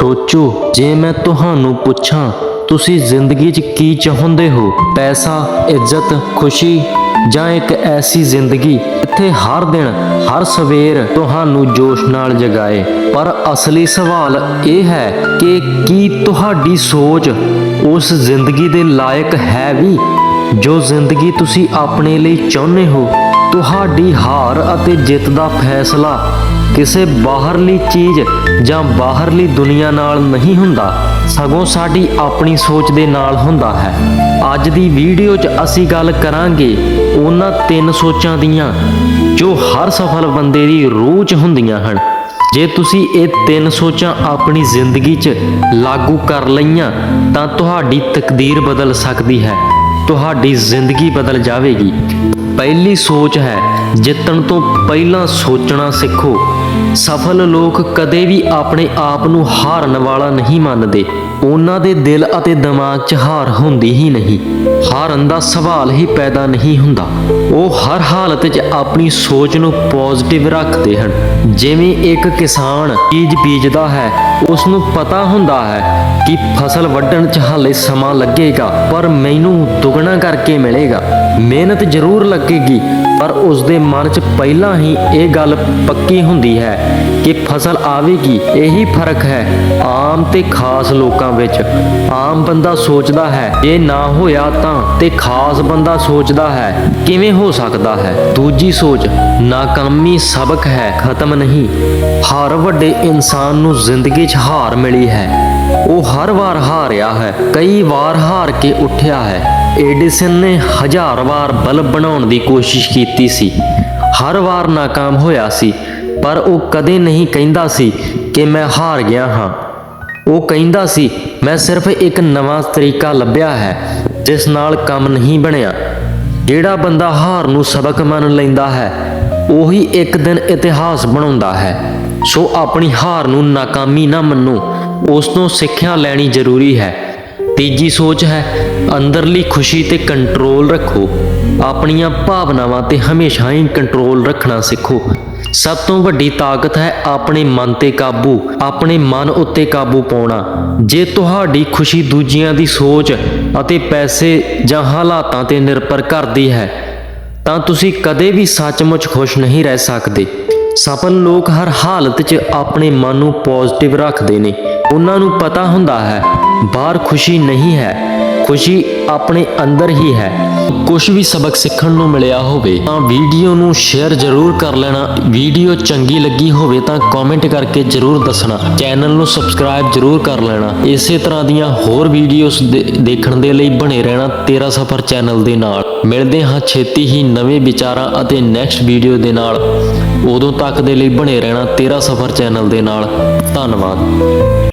ਸੋਚੋ, ਜੇ ਮੈਂ ਤੁਹਾਨੂੰ ਪੁੱਛਾਂ, ਤੁਸੀਂ ਜ਼ਿੰਦਗੀ 'ਚ ਕੀ ਚਾਹੁੰਦੇ ਹੋ? ਪੈਸਾ, ਇੱਜ਼ਤ, ਖੁਸ਼ੀ ਜਾਂ ਇੱਕ ਐਸੀ ਜ਼ਿੰਦਗੀ ਇੱਥੇ ਹਰ ਦਿਨ, ਹਰ ਸਵੇਰ ਤੁਹਾਨੂੰ ਜੋਸ਼ ਨਾਲ ਜਗਾਏ? ਪਰ ਅਸਲੀ ਸਵਾਲ ਇਹ ਹੈ ਕਿ ਕੀ ਤੁਹਾਡੀ ਸੋਚ ਉਸ ਜ਼ਿੰਦਗੀ ਦੇ ਲਾਇਕ ਹੈ ਵੀ? ਜੋ ਜ਼ਿੰਦਗੀ ਤੁਸੀਂ ਆਪਣੇ ਲਈ ਚਾਹੁੰਦੇ ਹੋ, ਤੁਹਾਡੀ ਹਾਰ ਅਤੇ ਜਿੱਤ ਦਾ ਫੈਸਲਾ ਕਿਸੇ ਬਾਹਰਲੀ ਚੀਜ਼ ਜਾਂ ਬਾਹਰਲੀ ਦੁਨੀਆ ਨਾਲ ਨਹੀਂ ਹੁੰਦਾ, ਸਗੋਂ ਸਾਡੀ ਆਪਣੀ ਸੋਚ ਦੇ ਨਾਲ ਹੁੰਦਾ ਹੈ। ਅੱਜ ਦੀ ਵੀਡੀਓ 'ਚ ਅਸੀਂ ਗੱਲ ਕਰਾਂਗੇ ਉਹਨਾਂ ਤਿੰਨ ਸੋਚਾਂ ਦੀਆਂ, ਜੋ ਹਰ ਸਫਲ ਬੰਦੇ ਦੀ ਰੂਹ 'ਚ ਹੁੰਦੀਆਂ ਹਨ। ਜੇ ਤੁਸੀਂ ਇਹ ਤਿੰਨ ਸੋਚਾਂ ਆਪਣੀ ਜ਼ਿੰਦਗੀ 'ਚ ਲਾਗੂ ਕਰ ਲਈਆਂ, ਤਾਂ ਤੁਹਾਡੀ ਤਕਦੀਰ ਬਦਲ ਸਕਦੀ ਹੈ, ਤੁਹਾਡੀ ਜ਼ਿੰਦਗੀ ਬਦਲ ਜਾਵੇਗੀ। ਪਹਿਲੀ ਸੋਚ ਹੈ, ਜਿੱਤਣ ਤੋਂ ਪਹਿਲਾਂ ਸੋਚਣਾ ਸਿੱਖੋ। ਸਫਲ ਲੋਕ ਕਦੇ ਵੀ ਆਪਣੇ ਆਪ ਨੂੰ ਹਾਰਨ ਵਾਲਾ ਨਹੀਂ ਮੰਨਦੇ। ਉਹਨਾਂ ਦੇ ਦਿਲ ਅਤੇ ਦਿਮਾਗ 'ਚ ਹਾਰ ਹੁੰਦੀ ਹੀ ਨਹੀਂ। ਹਾਰਨ ਦਾ ਸਵਾਲ ਹੀ ਪੈਦਾ ਨਹੀਂ ਹੁੰਦਾ। ਉਹ ਹਰ ਹਾਲਤ 'ਚ ਆਪਣੀ ਸੋਚ ਨੂੰ ਪੋਜ਼ਿਟਿਵ ਰੱਖਦੇ ਹਨ। ਜਿਵੇਂ ਇੱਕ ਕਿਸਾਨ ਬੀਜ ਬੀਜਦਾ ਹੈ ਉਸ ਨੂੰ ਪਤਾ ਹੁੰਦਾ ਹੈ ਕਿ ਫਸਲ ਵੱਢਣ 'ਚ ਹਾਲੇ ਸਮਾਂ ਲੱਗੇਗਾ, ਪਰ ਮੈਨੂੰ ਦੁੱਗਣਾ ਕਰਕੇ ਮਿਲੇਗਾ। ਮਿਹਨਤ ਜ਼ਰੂਰ ਲੱਗੇਗੀ, ਪਰ ਉਸ ਦੇ ਮਨ 'ਚ ਪਹਿਲਾਂ ਹੀ ਇਹ ਗੱਲ ਪੱਕੀ ਹੁੰਦੀ ਹੈ ਕਿ ਫਸਲ ਆਵੇਗੀ, ਇਹੀ ਫ਼ਰਕ ਹੈ। ਆਮ ਤੇ ਖਾਸ ਲੋਕਾਂ ਵਿੱਚ ਆਮ ਬੰਦਾ ਸੋਚਦਾ ਹੈ, ਜੇ ਨਾ ਹੋਇਆ ਤਾਂ, ਤੇ ਖਾਸ ਬੰਦਾ ਸੋਚਦਾ ਹੈ, ਕਿਵੇਂ ਹੋ ਸਕਦਾ ਹੈ? ਦੂਜੀ ਸੋਚ, ਨਾਕਾਮੀ ਸਬਕ ਹੈ, ਖਤਮ ਨਹੀਂ। ਹਰ ਵੱਡੇ ਇਨਸਾਨ ਨੂੰ ਜ਼ਿੰਦਗੀ 'ਚ ਹਾਰ ਮਿਲੀ ਹੈ। ਉਹ ਹਰ ਵਾਰ ਹਾਰਿਆ ਹੈ, ਕਈ ਵਾਰ ਹਾਰ ਕੇ ਉੱਠਿਆ ਹੈ। ਐਡੀਸਨ ਨੇ ਹਜ਼ਾਰ ਵਾਰ ਬਲਬ ਬਣਾਉਣ ਦੀ ਕੋਸ਼ਿਸ਼ ਕੀਤੀ ਸੀ। ਹਰ ਵਾਰ ਨਾਕਾਮ ਹੋਇਆ ਸੀ, ਪਰ ਉਹ ਕਦੇ ਨਹੀਂ ਕਹਿੰਦਾ ਸੀ ਕਿ ਮੈਂ ਹਾਰ ਗਿਆ ਹਾਂ। ਉਹ ਕਹਿੰਦਾ ਸੀ, ਮੈਂ ਸਿਰਫ ਇੱਕ ਨਵਾਂ ਤਰੀਕਾ ਲੱਭਿਆ ਹੈ, ਜਿਸ ਨਾਲ ਕੰਮ ਨਹੀਂ ਬਣਿਆ। ਜਿਹੜਾ ਬੰਦਾ ਹਾਰ ਨੂੰ ਸਬਕ ਮੰਨ ਲੈਂਦਾ ਹੈ, ਉਹੀ ਇੱਕ ਦਿਨ ਇਤਿਹਾਸ ਬਣਾਉਂਦਾ ਹੈ। ਸੋ ਆਪਣੀ ਹਾਰ ਨੂੰ ਨਾਕਾਮੀ ਨਾ ਮੰਨੋ, ਉਸ ਤੋਂ ਸਿੱਖਿਆ ਲੈਣੀ ਜ਼ਰੂਰੀ ਹੈ। ਤੀਜੀ ਸੋਚ ਹੈ ਅੰਦਰਲੀ ਖੁਸ਼ੀ ਤੇ ਕੰਟਰੋਲ ਰੱਖੋ। ਆਪਣੀਆਂ ਭਾਵਨਾਵਾਂ ਤੇ ਹਮੇਸ਼ਾ ਹੀ ਕੰਟਰੋਲ ਰੱਖਣਾ ਸਿੱਖੋ। ਸਭ ਤੋਂ ਵੱਡੀ ਤਾਕਤ ਹੈ ਆਪਣੇ ਮਨ ਤੇ ਕਾਬੂ, ਆਪਣੇ ਮਨ ਉੱਤੇ ਕਾਬੂ ਪਾਉਣਾ। ਜੇ ਤੁਹਾਡੀ ਖੁਸ਼ੀ ਦੂਜਿਆਂ ਦੀ ਸੋਚ ਅਤੇ ਪੈਸੇ ਜਾਂ ਹਾਲਾਤਾਂ ਤੇ ਨਿਰਭਰ ਕਰਦੀ ਹੈ, ਤਾਂ ਤੁਸੀਂ ਕਦੇ ਵੀ ਸੱਚਮੁੱਚ ਖੁਸ਼ ਨਹੀਂ ਰਹਿ ਸਕਦੇ। ਸਫਲ ਲੋਕ ਹਰ ਹਾਲਤ 'ਚ ਆਪਣੇ ਮਨ ਨੂੰ ਪੋਜ਼ਿਟਿਵ ਰੱਖਦੇ ਨੇ। ਉਹਨਾਂ ਨੂੰ ਪਤਾ ਹੁੰਦਾ ਹੈ, ਬਾਹਰ ਖੁਸ਼ੀ ਨਹੀਂ ਹੈ ਖੁਸ਼ੀ ਆਪਣੇ ਅੰਦਰ ਹੀ ਹੈ। ਕੁਝ ਵੀ ਸਬਕ ਸਿੱਖਣ ਨੂੰ ਮਿਲਿਆ ਹੋਵੇ, ਤਾਂ ਵੀਡੀਓ ਨੂੰ ਸ਼ੇਅਰ ਜ਼ਰੂਰ ਕਰ ਲੈਣਾ। ਵੀਡੀਓ ਚੰਗੀ ਲੱਗੀ ਹੋਵੇ ਤਾਂ ਕਮੈਂਟ ਕਰਕੇ ਜ਼ਰੂਰ ਦੱਸਣਾ। ਚੈਨਲ ਨੂੰ ਸਬਸਕ੍ਰਾਈਬ ਜ਼ਰੂਰ ਕਰ ਲੈਣਾ। ਇਸੇ ਤਰ੍ਹਾਂ ਦੀਆਂ ਹੋਰ ਵੀਡੀਓਜ਼ ਦੇਖਣ ਦੇ ਲਈ ਬਣੇ ਰਹਿਣਾ ਤੇਰਾ ਸਫਰ ਚੈਨਲ ਦੇ ਨਾਲ। ਮਿਲਦੇ ਹਾਂ ਛੇਤੀ ਹੀ ਨਵੇਂ ਵਿਚਾਰਾਂ ਅਤੇ ਨੈਕਸਟ ਵੀਡੀਓ ਦੇ ਨਾਲ। ਉਦੋਂ ਤੱਕ ਦੇ ਲਈ ਬਣੇ ਰਹਿਣਾ ਤੇਰਾ ਸਫਰ ਚੈਨਲ ਦੇ ਨਾਲ। ਧੰਨਵਾਦ।